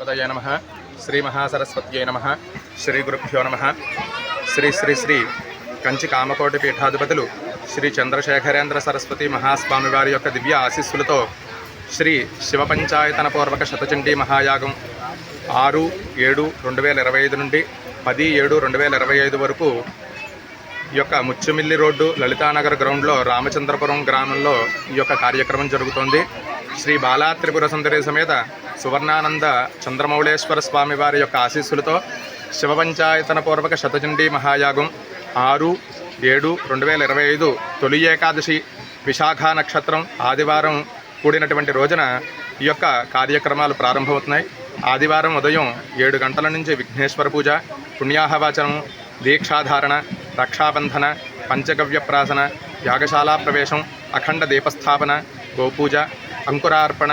హృదయ నమ. శ్రీ మహాసరస్వత్యై నమ. శ్రీ గురుభ్యో నమ. శ్రీ శ్రీ శ్రీ కంచి కామకోటి పీఠాధిపతులు శ్రీ చంద్రశేఖరేంద్ర సరస్వతి మహాస్వామి వారి యొక్క దివ్య ఆశీస్సులతో శ్రీ శివపంచాయతన పూర్వక శతచండీ మహాయాగం ఆరు ఏడు రెండు వేల ఇరవై ఐదు నుండి పది ఏడు రెండు వేల ఇరవై ఐదు వరకు ఈ యొక్క ముచ్చుమిల్లి రోడ్డు లలితానగర్ గ్రౌండ్లో రామచంద్రపురం గ్రామంలో ఈ యొక్క కార్యక్రమం జరుగుతోంది. శ్రీ బాలా త్రిపుర సుందరి సమేత సువర్ణానంద చంద్రమౌళేశ్వర స్వామి వారి యొక్క ఆశీస్సులతో శివపంచాయతన పూర్వక శతచండీ మహాయాగం ఆరు ఏడు రెండు వేల ఇరవై ఐదు తొలి ఏకాదశి విశాఖ నక్షత్రం ఆదివారం కూడినటువంటి రోజున ఈ యొక్క కార్యక్రమాలు ప్రారంభమవుతున్నాయి. ఆదివారం ఉదయం ఏడు గంటల నుంచి విఘ్నేశ్వర పూజ పుణ్యాహవాచనం దీక్షాధారణ రక్షాబంధన పంచగవ్య ప్రాసన యాగశాలా ప్రవేశం అఖండ దీపస్థాపన గోపూజ అంకురార్పణ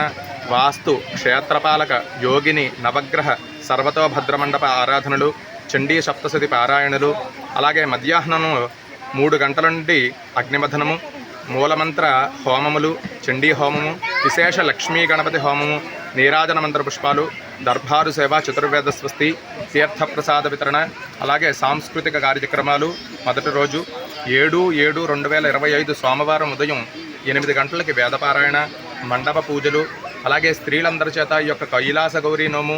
వాస్తు క్షేత్రపాలక యోగిని నవగ్రహ సర్వతోభద్రమండప ఆరాధనలు చండీ సప్తశతి పారాయణలు అలాగే మధ్యాహ్నము మూడు గంటల నుండి అగ్నిమథనము మూలమంత్ర హోమములు చండీ హోమము విశేష లక్ష్మీ గణపతి హోమము నీరాజన మంత్ర పుష్పాలు దర్బారు సేవ చతుర్వేద స్వస్తి తీర్థప్రసాద వితరణ అలాగే సాంస్కృతిక కార్యక్రమాలు మొదటి రోజు ఏడు ఏడు రెండు వేల ఇరవై ఐదు సోమవారం ఉదయం ఎనిమిది గంటలకి వేదపారాయణ మండప పూజలు అలాగే స్త్రీలందరి చేత ఈ యొక్క కైలాస గౌరీ నోము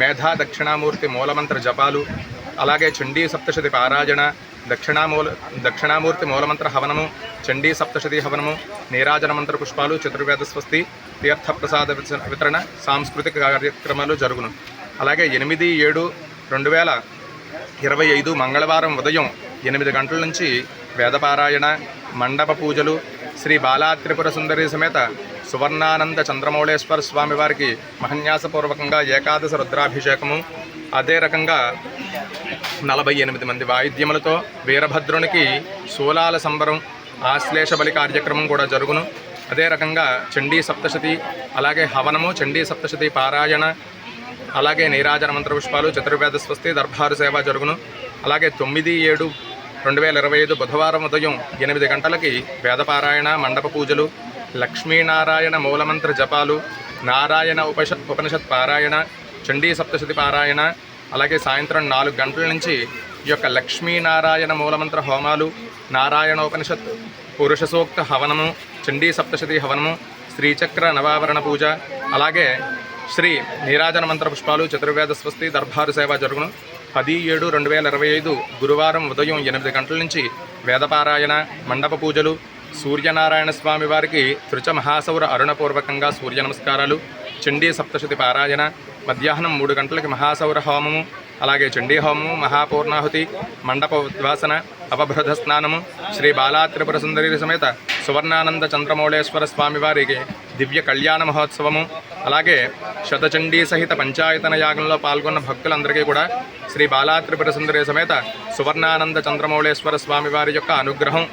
మేధా దక్షిణామూర్తి మూలమంత్ర జపాలు అలాగే చండీ సప్తశతి పారాయణ దక్షిణామూల దక్షిణామూర్తి మూలమంత్ర హవనము చండీ సప్తశతి హవనము నీరాజన మంత్ర పుష్పాలు చతుర్వేద స్వస్తి తీర్థప్రసాద వితరణ సాంస్కృతిక కార్యక్రమాలు జరుగును. అలాగే ఎనిమిది ఏడు రెండు వేల ఇరవై ఐదు మంగళవారం ఉదయం ఎనిమిది గంటల నుంచి వేదపారాయణ మండప పూజలు శ్రీ బాలా త్రిపుర సుందరి సమేత సువర్ణానంద చంద్రమౌళేశ్వర స్వామి వారికి మహన్యాసపూర్వకంగా ఏకాదశ రుద్రాభిషేకము. అదే రకంగా నలభై ఎనిమిది మంది వాయిద్యములతో వీరభద్రునికి శూలాల సంబరం ఆశ్లేష బలి కార్యక్రమం కూడా జరుగును. అదే రకంగా చండీ సప్తశతి అలాగే హవనము చండీ సప్తశతి పారాయణ అలాగే నీరాజన మంత్ర పుష్పాలు చతుర్వేద స్వస్తి దర్బారు సేవ జరుగును. అలాగే తొమ్మిది ఏడు రెండు వేల ఇరవై ఐదు బుధవారం ఉదయం ఎనిమిది గంటలకి వేదపారాయణ మండప పూజలు లక్ష్మీనారాయణ మూలమంత్ర జపాలు నారాయణ ఉపష ఉపనిషత్ పారాయణ చండీ సప్తశతి పారాయణ అలాగే సాయంత్రం నాలుగు గంటల నుంచి ఈ యొక్క లక్ష్మీనారాయణ మూలమంత్ర హోమాలు నారాయణోపనిషత్ పురుష సూక్త హవనము చండీ సప్తశతి హవనము శ్రీచక్ర నవావరణ పూజ అలాగే శ్రీ నీరాజన మంత్ర పుష్పాలు చతుర్వేద స్వస్తి దర్బారు సేవ జరుగును. పది ఏడు రెండు వేల ఇరవై ఐదు గురువారం ఉదయం ఎనిమిది గంటల నుంచి వేదపారాయణ మండప పూజలు సూర్యనారాయణ స్వామి వారికి త్రిచ మహాసౌర అరుణపూర్వకంగా సూర్య నమస్కారాలు చండీ సప్తశతి పారాయణ మధ్యాహ్నం మూడు గంటలకి మహాసౌర హోమము అలాగే చండీ హోమము మహాపూర్ణాహుతి మండప ఉద్వాసన అవబృధ స్నానము శ్రీ బాలాత్రిపుర సుందరి సమేత సువర్ణానంద చంద్రమౌళేశ్వర స్వామి వారికి దివ్య కళ్యాణ మహోత్సవము అలాగే శతచండీ సహిత పంచాయతన యాగంలో పాల్గొన్న భక్తులందరికీ కూడా శ్రీ బాలాత్రిపుర సుందరి సమేత సువర్ణానంద చంద్రమౌళేశ్వర స్వామి వారి యొక్క అనుగ్రహం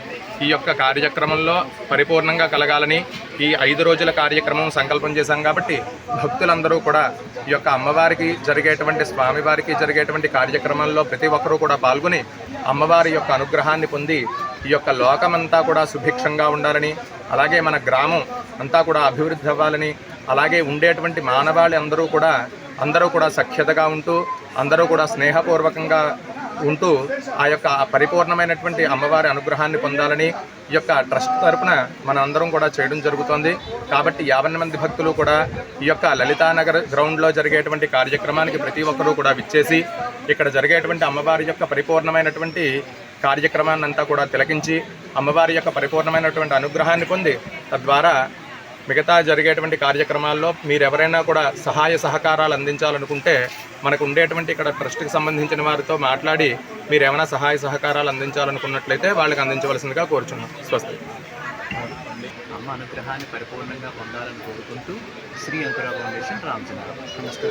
ఈ యొక్క కార్యక్రమంలో పరిపూర్ణంగా కలగాలని ఈ ఐదు రోజుల కార్యక్రమం సంకల్పం చేశాం కాబట్టి భక్తులందరూ కూడా ఈ యొక్క అమ్మవారికి జరిగేటువంటి స్వామివారికి జరిగేటువంటి కార్యక్రమాల్లో ప్రతి ఒక్కరూ కూడా పాల్గొని అమ్మవారి యొక్క అనుగ్రహాన్ని పొంది ఈ యొక్క లోకమంతా కూడా సుభిక్షంగా ఉండాలని అలాగే మన గ్రామం అంతా కూడా అభివృద్ధి అవ్వాలని అలాగే ఉండేటువంటి మానవాళి అందరూ కూడా అందరూ కూడా సఖ్యతగా ఉంటూ అందరూ కూడా స్నేహపూర్వకంగా ఉంటూ ఆ యొక్క పరిపూర్ణమైనటువంటి అమ్మవారి అనుగ్రహాన్ని పొందాలని ఈ యొక్క ట్రస్ట్ తరపున మన అందరం కూడా చేయడం జరుగుతోంది. కాబట్టి యాభై మంది భక్తులు కూడా ఈ యొక్క లలితానగర్ గ్రౌండ్లో జరిగేటువంటి కార్యక్రమానికి ప్రతి ఒక్కరూ కూడా విచ్చేసి ఇక్కడ జరిగేటువంటి అమ్మవారి యొక్క పరిపూర్ణమైనటువంటి కార్యక్రమాన్ని అంతా కూడా తిలకించి అమ్మవారి యొక్క పరిపూర్ణమైనటువంటి అనుగ్రహాన్ని పొంది తద్వారా మిగతా జరిగేటువంటి కార్యక్రమాల్లో మీరు ఎవరైనా కూడా సహాయ సహకారాలు అందించాలనుకుంటే మనకు ఉండేటువంటి ఇక్కడ ట్రస్ట్కి సంబంధించిన వారితో మాట్లాడి మీరు ఏమైనా సహాయ సహకారాలు అందించాలనుకున్నట్లయితే వాళ్ళకి అందించవలసిందిగా కోరుచున్నాం. స్వస్తి. అమ్మ అనుగ్రహాన్ని పరిపూర్ణంగా పొందాలని కోరుకుంటూ శ్రీ అంకుర ఫౌండేషన్ రామచంద్ర. నమస్తే